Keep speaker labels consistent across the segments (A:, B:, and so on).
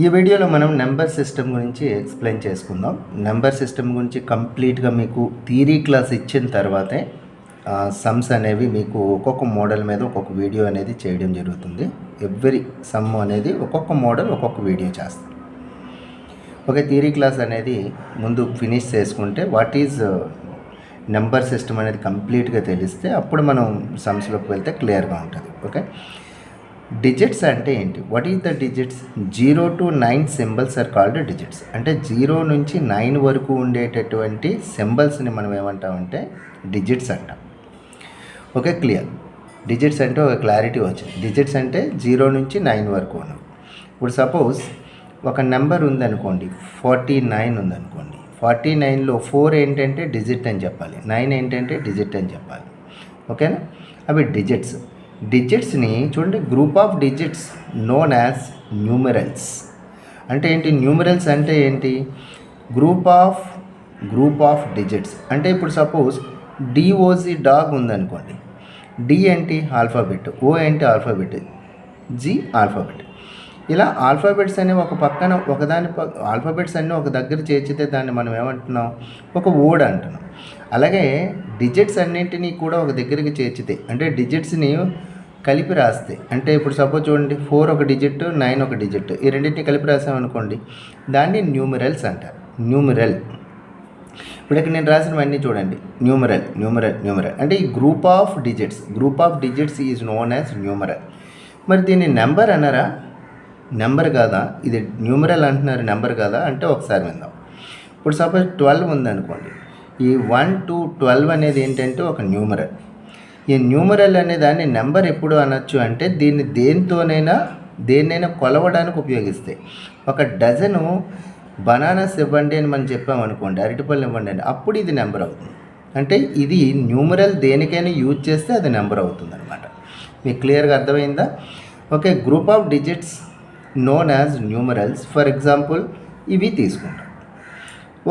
A: ఈ వీడియోలో మనం నెంబర్ సిస్టమ్ గురించి ఎక్స్ప్లెయిన్ చేసుకుందాం. నెంబర్ సిస్టమ్ గురించి కంప్లీట్గా మీకు థీరీ క్లాస్ ఇచ్చిన తర్వాతే సమ్స్ అనేవి మీకు ఒక్కొక్క మోడల్ మీద ఒక్కొక్క వీడియో అనేది చేయడం జరుగుతుంది. ఎవ్రీ సమ్ అనేది ఒక్కొక్క మోడల్ ఒక్కొక్క వీడియో చేస్తాం ఓకే థియరీ క్లాస్ అనేది ముందు ఫినిష్ చేసుకుంటే వాట్ ఈజ్ నెంబర్ సిస్టమ్ అనేది కంప్లీట్గా తెలిస్తే అప్పుడు మనం సమ్స్లోకి వెళ్తే క్లియర్గా ఉంటుంది. ఓకే? డిజిట్స్ అంటే ఏంటి? What is the digits zero to nine symbols are called digits అంటే జీరో నుంచి నైన్ వరకు ఉండేటటువంటి సింబల్స్ని మనం ఏమంటామంటే డిజిట్స్ అంటాం. ఓకే క్లియర్ డిజిట్స్ అంటే ఒక క్లారిటీ వచ్చింది. డిజిట్స్ అంటే జీరో నుంచి నైన్ వరకు ఉన్నవి ఇప్పుడు సపోజ్ ఒక నెంబర్ ఉందనుకోండి ఫార్టీ నైన్ ఉందనుకోండి. ఫార్టీ నైన్లో ఫోర్ ఏంటంటే డిజిట్ అని చెప్పాలి. నైన్ ఏంటంటే డిజిట్ అని చెప్పాలి. ఓకేనా? అవి డిజిట్స్ డిజిట్స్ని చూడండి group of digits known as numerals అంటే ఏంటి? న్యూమరల్స్ అంటే ఏంటి? Group of group of digits అంటే ఇప్పుడు suppose D O G dog ఉందనుకోండి. డి ఏంటి? ఆల్ఫాబెట్ ఓ ఏంటి? ఆల్ఫాబెట్ జి ఆల్ఫాబెట్ ఇలా ఆల్ఫాబెట్స్ అనేవి ఒక పక్కన ఒకదాని ఆల్ఫాబెట్స్ అన్నీ ఒక దగ్గర చేర్చితే దాన్ని మనం ఏమంటున్నాం? ఒక ఓడ్ అంటున్నాం. అలాగే డిజిట్స్ అన్నింటినీ కూడా ఒక దగ్గరికి చేర్చితే అంటే డిజిట్స్ని కలిపి రాస్తే అంటే ఇప్పుడు సపోజ్ చూడండి ఫోర్ ఒక డిజిట్ నైన్ ఒక డిజిట్ ఈ రెండింటిని కలిపి రాసామనుకోండి దాన్ని న్యూమరల్స్ అంటారు. న్యూమరల్ ఇప్పుడు ఇక్కడ నేను రాసినవన్నీ చూడండి. న్యూమరల్ న్యూమరల్ న్యూమరల్ అంటే ఈ group of digits group of digits is known as numeral మరి దీన్ని నెంబర్ అన్నారా? నెంబర్ కాదా? ఇది న్యూమరల్ అంటున్నారు నెంబర్ కాదా? అంటే ఒకసారి విందాం. ఇప్పుడు సపోజ్ ట్వెల్వ్ ఉందనుకోండి. ఈ వన్ టూ ట్వెల్వ్ అనేది ఏంటంటే ఒక న్యూమరల్ ఈ న్యూమరల్ అనే దాన్ని నెంబర్ ఎప్పుడు అనొచ్చు అంటే దీన్ని దేనితోనైనా దేన్నైనా కొలవడానికి ఉపయోగిస్తే. ఒక డజను బనానాస్ ఇవ్వండి అని మనం చెప్పామనుకోండి అరటిపళ్ళు ఇవ్వండి అని అప్పుడు ఇది నెంబర్ అవుతుంది. అంటే ఇది న్యూమరల్ దేనికైనా యూజ్ చేస్తే అది నెంబర్ అవుతుంది అనమాట మీకు క్లియర్గా అర్థమైందా? Okay group of digits known as numerals for example ఇవి తీసుకుంటాం.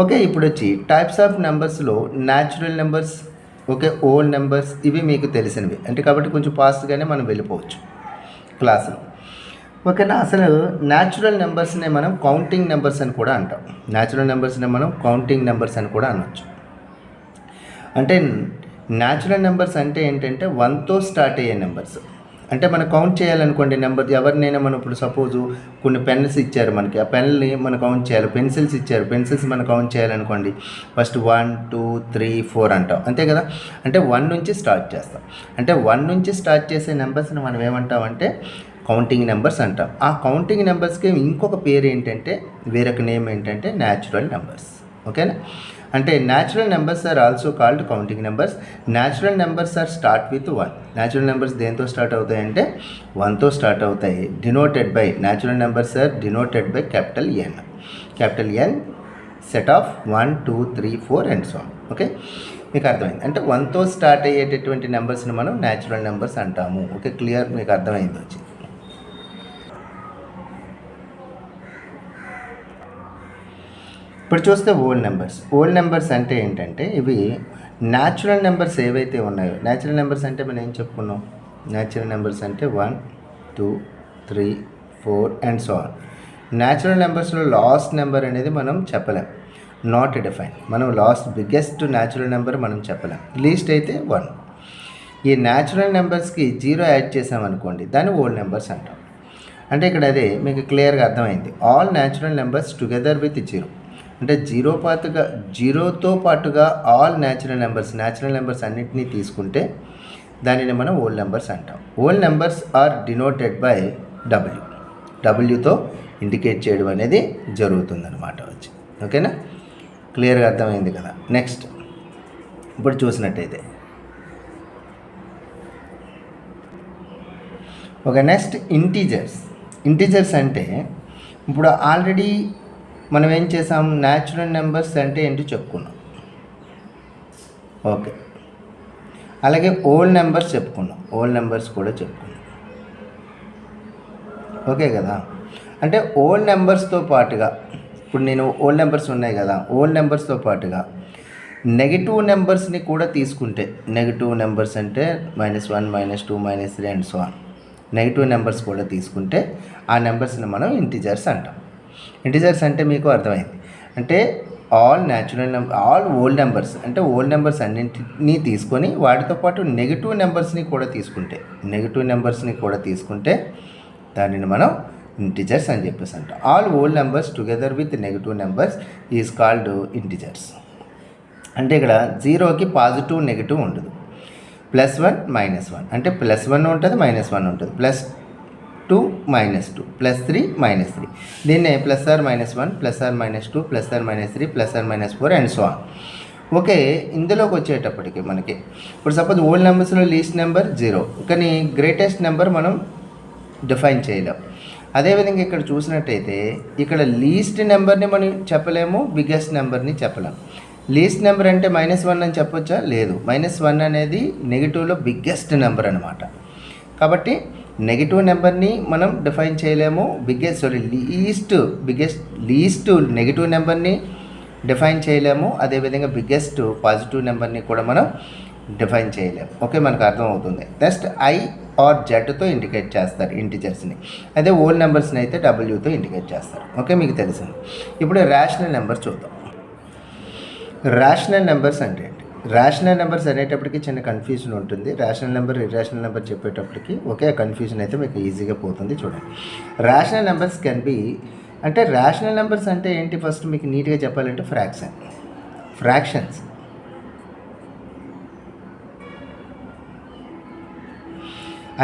A: ఓకే ఇప్పుడు వచ్చి types of నెంబర్స్లో natural numbers okay whole numbers ఇవి మీకు తెలిసినవి. అంటే కాబట్టి కొంచెం ఫాస్ట్గానే మనం వెళ్ళిపోవచ్చు క్లాసులో. ఓకేనా అసలు న్యాచురల్ నెంబర్స్నే మనం కౌంటింగ్ నెంబర్స్ అని కూడా అంటాం. న్యాచురల్ నెంబర్స్నే మనం కౌంటింగ్ నెంబర్స్ అని కూడా అనొచ్చు. అంటే న్యాచురల్ నెంబర్స్ అంటే ఏంటంటే వన్తో స్టార్ట్ అయ్యే నెంబర్స్ అంటే మనం కౌంట్ చేయాలనుకోండి నెంబర్ ఎవరినైనా మనం ఇప్పుడు సపోజు కొన్ని పెన్స్ ఇచ్చారు మనకి. ఆ పెన్ని మనం కౌంట్ చేయాలి. పెన్సిల్స్ ఇచ్చారు. పెన్సిల్స్ మనం count చేయాలనుకోండి first one two three four అంటాం. అంతే కదా? అంటే వన్ నుంచి స్టార్ట్ చేస్తాం. అంటే వన్ నుంచి స్టార్ట్ చేసే నెంబర్స్ని మనం ఏమంటామంటే కౌంటింగ్ నెంబర్స్ అంటాం. ఆ కౌంటింగ్ నెంబర్స్కి ఇంకొక పేరు ఏంటంటే వేరొక నేమ్ ఏంటంటే న్యాచురల్ నెంబర్స్ ఓకేనా? అంటే natural numbers are also called counting numbers natural numbers are start with one natural numbers దేంతో స్టార్ట్ అవుతాయి అంటే వన్తో స్టార్ట్ అవుతాయి. Denoted by natural numbers are denoted by capital N capital N set of one two three four and so okay మీకు అర్థమైంది. అంటే వన్తో start అయ్యేటటువంటి నెంబర్స్ని మనం న్యాచురల్ నెంబర్స్ అంటాము. ఓకే క్లియర్ మీకు అర్థమైంది వచ్చి. ఇప్పుడు చూస్తే ఓల్డ్ నెంబర్స్ ఓల్డ్ నెంబర్స్ అంటే ఏంటంటే ఇవి న్యాచురల్ నెంబర్స్ ఏవైతే ఉన్నాయో న్యాచురల్ నెంబర్స్ అంటే మనం ఏం చెప్పుకున్నాం? న్యాచురల్ నెంబర్స్ అంటే one two three four and so on natural నెంబర్స్లో last number అనేది మనం చెప్పలేం. నాట్ డిఫైన్ మనం లాస్ట్ బిగ్గెస్ట్ న్యాచురల్ నెంబర్ మనం చెప్పలేం. లీస్ట్ అయితే వన్ ఈ న్యాచురల్ నెంబర్స్కి జీరో యాడ్ చేసామనుకోండి దాన్ని ఓల్డ్ నెంబర్స్ అంటాం. అంటే ఇక్కడ అదే మీకు క్లియర్గా అర్థమైంది. All natural numbers together with zero అంటే జీరో పాటుగా జీరోతో పాటుగా all natural numbers natural numbers అన్నింటినీ తీసుకుంటే దానిని మనం ఓల్డ్ నెంబర్స్ అంటాం. Whole numbers are denoted by W డబ్ల్యూతో indicate చేయడం అనేది జరుగుతుందన్నమాట వచ్చి. ఓకేనా? క్లియర్గా అర్థమైంది కదా? నెక్స్ట్ ఇప్పుడు చూసినట్టయితే. ఒక నెక్స్ట్ ఇంటీజర్స్ ఇంటీజర్స్ అంటే ఇప్పుడు ఆల్రెడీ మనం ఏం చేసాం? న్యాచురల్ నెంబర్స్ అంటే ఏంటి చెప్పుకున్నాం. ఓకే. అలాగే ఓల్డ్ నెంబర్స్ చెప్పుకున్నాం. ఓల్డ్ నెంబర్స్ కూడా చెప్పుకున్నాం. ఓకే కదా? అంటే ఓల్డ్ నెంబర్స్తో పాటుగా ఇప్పుడు నేను ఓల్డ్ నెంబర్స్ ఉన్నాయి కదా? ఓల్డ్ నెంబర్స్తో పాటుగా నెగిటివ్ నెంబర్స్ని కూడా తీసుకుంటే నెగిటివ్ నెంబర్స్ అంటే minus one minus two minus three and so on negative numbers కూడా తీసుకుంటే ఆ నెంబర్స్ని మనం ఇంటిజర్స్ అంటాం. ఇంటిజర్స్ అంటే మీకు అర్థమైంది. అంటే all natural number all whole numbers అంటే ఓల్డ్ నెంబర్స్ అన్నింటినీ తీసుకొని వాటితో పాటు నెగిటివ్ నెంబర్స్ని కూడా తీసుకుంటే నెగిటివ్ నెంబర్స్ని కూడా తీసుకుంటే దానిని మనం ఇంటిజర్స్ అని చెప్పేసి అంటాం. All whole numbers together with negative numbers is called integers. అంటే ఇక్కడ జీరోకి పాజిటివ్ నెగిటివ్ ఉండదు. Plus one minus one. అంటే ప్లస్ వన్ ఉంటుంది మైనస్ వన్ ఉంటుంది. Plus two minus two plus three minus three దీన్నే plus or minus one plus or minus two plus or minus three plus or minus four and so on okay ఇందులోకి వచ్చేటప్పటికి మనకి. ఇప్పుడు suppose whole నెంబర్స్లో least number zero కానీ greatest number మనం define చేయలేం. అదేవిధంగా ఇక్కడ చూసినట్టయితే ఇక్కడ లీస్ట్ నెంబర్ని మనం చెప్పలేము బిగ్గెస్ట్ నెంబర్ని చెప్పలేం. లీస్ట్ నెంబర్ అంటే మైనస్ వన్ అని చెప్పొచ్చా? లేదు. మైనస్ వన్ అనేది నెగిటివ్లో బిగ్గెస్ట్ నెంబర్ అనమాట కాబట్టి నెగిటివ్ నెంబర్ని మనం డిఫైన్ చేయలేము. Biggest sorry least biggest least negative నెంబర్ని డిఫైన్ చేయలేము. అదేవిధంగా బిగ్గెస్ట్ పాజిటివ్ నెంబర్ని కూడా మనం డిఫైన్ చేయలేము. ఓకే మనకు అర్థమవుతుంది. నెక్స్ట్ ఐ ఆర్ జెడ్తో ఇండికేట్ చేస్తారు ఇంటిజర్స్ని. అదే ఓల్డ్ నెంబర్స్ని అయితే డబ్ల్యూతో ఇండికేట్ చేస్తారు. ఓకే మీకు తెలిసింది. ఇప్పుడు రేషనల్ నెంబర్ చూద్దాం. రేషనల్ నెంబర్స్ అంటే రేషనల్ నెంబర్స్ అనేటప్పటికి చిన్న కన్ఫ్యూజన్ ఉంటుంది. రేషనల్ నెంబర్ ఇరేషనల్ నెంబర్ చెప్పేటప్పటికి ఒకే కన్ఫ్యూజన్ అయితే మీకు ఈజీగా పోతుంది చూడండి. రేషనల్ నెంబర్స్ కెన్ బి అంటే రేషనల్ నెంబర్స్ అంటే ఏంటి? ఫస్ట్ మీకు నీట్గా చెప్పాలంటే ఫ్రాక్షన్ ఫ్రాక్షన్స్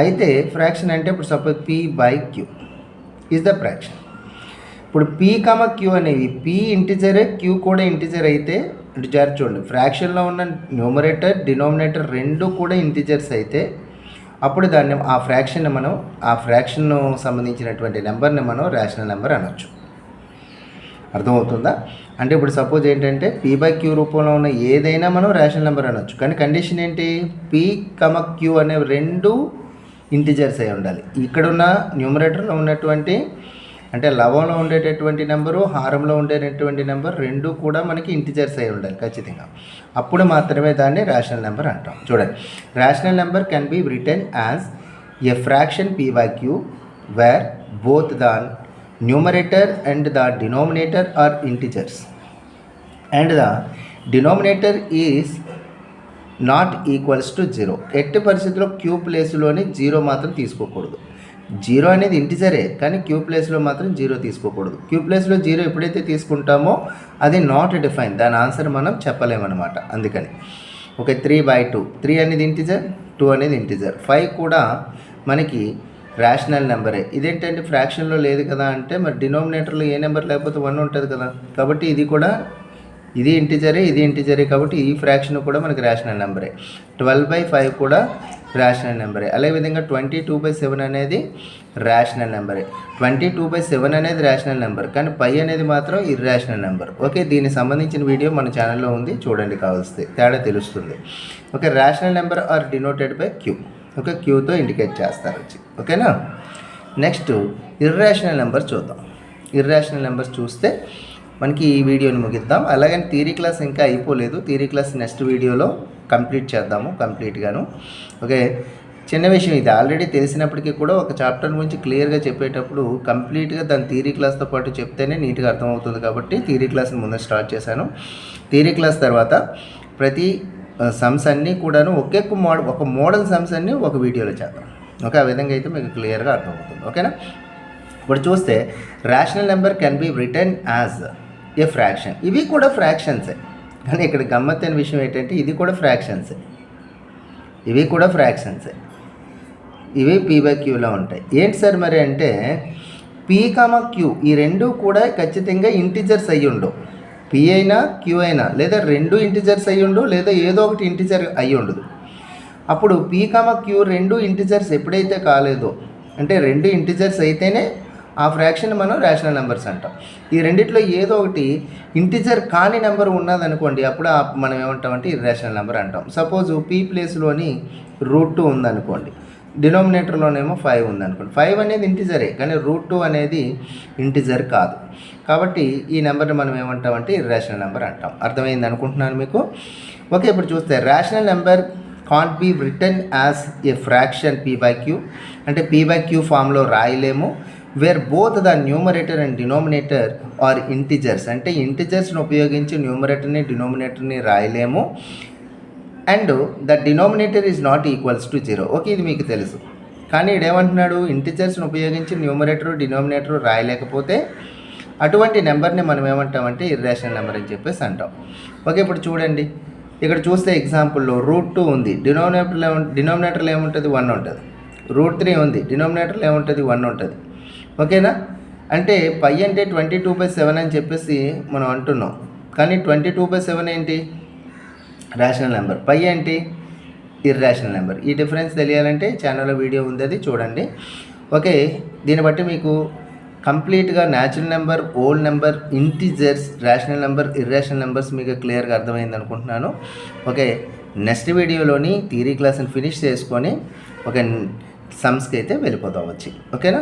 A: అయితే ఫ్రాక్షన్ అంటే ఇప్పుడు suppose p by q is the fraction ఇప్పుడు పీ కమ క్యూ అనేవి పీ ఇంటిజరే క్యూ కూడా ఇంటిజర్ అయితే ఇటు జారి చూడండి. ఫ్రాక్షన్లో ఉన్న న్యూమరేటర్ డినోమినేటర్ రెండు కూడా ఇంటిజర్స్ అయితే అప్పుడు దాన్ని ఆ ఫ్రాక్షన్ మనం ఆ ఫ్రాక్షన్ సంబంధించినటువంటి నెంబర్ని మనం రేషనల్ నెంబర్ అనొచ్చు. అర్థమవుతుందా? అంటే ఇప్పుడు సపోజ్ ఏంటంటే పీ బై క్యూ రూపంలో ఉన్న ఏదైనా మనం రేషనల్ నెంబర్ అనొచ్చు. కానీ కండిషన్ ఏంటి? పీ కమ క్యూ అనే రెండు ఇంటిజర్స్ అయి ఉండాలి. ఇక్కడున్న న్యూమరేటర్లో ఉన్నటువంటి అంటే లవంలో ఉండేటటువంటి నెంబరు హారంలో ఉండేటటువంటి నెంబర్ రెండు కూడా మనకి ఇంటిజర్స్ అయి ఉండాలి ఖచ్చితంగా. అప్పుడు మాత్రమే దాన్ని రేషనల్ నెంబర్ అంటాం. చూడండి. Rational number can be written as a fraction p q where both the numerator and the denominator are integers and the denominator is not equals to zero ఎట్టి పరిస్థితిలో క్యూ ప్లేస్లోని జీరో మాత్రం తీసుకోకూడదు. Zero అనేది ఇంటిజరే కానీ queue ప్లేస్లో మాత్రం zero తీసుకోకూడదు. Queue ప్లేస్లో జీరో ఎప్పుడైతే తీసుకుంటామో అది నాట్ డిఫైన్ దాని ఆన్సర్ మనం చెప్పలేమన్నమాట. అందుకని. Okay three by two three అనేది ఇంటిజర్ టూ అనేది ఇంటిజర్. ఫైవ్ కూడా మనకి రేషనల్ నెంబరే ఇదేంటంటే ఫ్రాక్షన్లో లేదు కదా అంటే మరి డినోమినేటర్లో ఏ నెంబర్ లేకపోతే వన్ ఉంటుంది కదా. కాబట్టి ఇది కూడా ఇది ఇంటిజరే ఇది ఇంటిజరే కాబట్టి ఈ ఫ్రాక్షన్ కూడా మనకి రేషనల్ నెంబరే ట్వెల్వ్ బై ఫైవ్ కూడా రేషనల్ నెంబరే అదేవిధంగా ట్వంటీ టూ బై సెవెన్ అనేది రేషనల్ నెంబరే ట్వంటీ టూ బై సెవెన్ అనేది రేషనల్ నెంబర్ కానీ పై అనేది మాత్రం ఇర్రేషనల్ నెంబర్ ఓకే దీనికి సంబంధించిన వీడియో మన ఛానల్లో ఉంది. చూడండి కావలిస్తే తేడా తెలుస్తుంది. Okay rational number are denoted by Q okay క్యూతో indicate చేస్తారు వచ్చి. ఓకేనా? నెక్స్ట్ ఇర్రేషనల్ నెంబర్ చూద్దాం. ఇర్రేషనల్ నెంబర్స్ చూస్తే మనకి ఈ వీడియోని ముగిద్దాం. అలాగని థియరీ క్లాస్ ఇంకా అయిపోలేదు. థీరీ క్లాస్ నెక్స్ట్ వీడియోలో కంప్లీట్ చేద్దాము కంప్లీట్గాను. ఓకే? చిన్న విషయం ఇది. ఆల్రెడీ తెలిసినప్పటికీ కూడా ఒక చాప్టర్ గురించి క్లియర్గా చెప్పేటప్పుడు కంప్లీట్గా దాని థీరీ క్లాస్తో పాటు చెప్తేనే నీట్గా అర్థమవుతుంది కాబట్టి థీరీ క్లాస్ని ముందు స్టార్ట్ చేశాను. థీరీ క్లాస్ తర్వాత ప్రతి సమ్స్ అన్నీ కూడాను ఒకే మోడల్ ఒక మోడల్ సమ్స్ అన్నీ ఒక వీడియోలో చేద్దాం. ఓకే? ఆ విధంగా అయితే మీకు క్లియర్గా అర్థమవుతుంది. ఓకేనా? ఇప్పుడు చూస్తే rational number can be written as a fraction ఇవి కూడా ఫ్రాక్షన్సే కానీ ఇక్కడ గమ్మత్తైన విషయం ఏంటంటే ఇది కూడా ఫ్రాక్షన్సే ఇవి కూడా ఫ్రాక్షన్సే ఇవి పీ బై క్యూలో ఉంటాయి. ఏంటి సార్ మరి అంటే పీ కామ క్యూ ఈ రెండు కూడా ఖచ్చితంగా ఇంటిజర్స్ అయ్యి ఉండవు. పి అయినా క్యూ అయినా లేదా రెండు ఇంటిజర్స్ అయ్యి ఉండు లేదా ఏదో ఒకటి ఇంటిజర్ అయ్యి ఉండదు. అప్పుడు పీ కామ క్యూ రెండు ఇంటిజర్స్ ఎప్పుడైతే కాలేదో అంటే రెండు ఇంటిజర్స్ అయితేనే ఆ ఫ్రాక్షన్ మనం రేషనల్ నెంబర్స్ అంటాం. ఈ రెండిట్లో ఏదో ఒకటి ఇంటిజర్ కాని నెంబర్ ఉన్నదనుకోండి అప్పుడు మనం ఏమంటామంటే ఇర్రేషనల్ నెంబర్ అంటాం. సపోజ్ పీ ప్లేస్లోని రూట్ టూ ఉందనుకోండి డినోమినేటర్లోనేమో ఫైవ్ ఉందనుకోండి. ఫైవ్ అనేది ఇంటిజరే కానీ రూట్ టూ అనేది ఇంటిజర్ కాదు. కాబట్టి ఈ నెంబర్ని మనం ఏమంటామంటే ఇర్రేషనల్ నెంబర్ అంటాం. అర్థమైంది అనుకుంటున్నాను మీకు? ఓకే ఇప్పుడు చూస్తే rational number can't be written as a fraction p by q అంటే పీ బై క్యూ ఫామ్లో రాయలేము. Where both the numerator and denominator are integers అంటే ఇంటిజర్స్ని ఉపయోగించి న్యూమరేటర్ని డినోమినేటర్ని రాయలేము. And the denominator is not equals to zero okay ఇది మీకు తెలుసు. కానీ ఇడేమంటున్నాడు ఇంటిజర్స్ని ఉపయోగించి న్యూమరేటరు డినోమినేటర్ రాయలేకపోతే అటువంటి నెంబర్ని మనం ఏమంటామంటే ఇర్రేషనల్ నెంబర్ అని చెప్పేసి అంటాం. ఓకే ఇప్పుడు చూడండి. ఇక్కడ చూస్తే ఎగ్జాంపుల్లో రూట్ టూ ఉంది. డినోమినేటర్లో డినోమినేటర్లో ఏముంటుంది? వన్ ఉంటుంది. రూట్ త్రీ ఉంది. డినోమినేటర్లో ఏముంటుంది? వన్ ఉంటుంది. ఓకేనా? అంటే పై అంటే ట్వంటీ టూ బై సెవెన్ అని చెప్పేసి మనం అంటున్నాం. కానీ ట్వంటీ టూ బై సెవెన్ ఏంటి? రేషనల్ నెంబర్ పై ఏంటి ఇర్రేషనల్ నెంబర్ ఈ డిఫరెన్స్ తెలియాలంటే ఛానల్లో వీడియో ఉంది అది చూడండి. ఓకే దీన్ని బట్టి మీకు కంప్లీట్గా natural number whole number integers rational number irrational numbers మీకు క్లియర్గా అర్థమైంది అనుకుంటున్నాను. ఓకే నెక్స్ట్ వీడియోలోని థీరీ క్లాస్ని ఫినిష్ చేసుకొని ఒక సమ్స్కి అయితే వెళ్ళిపోతాం వచ్చి. ఓకేనా?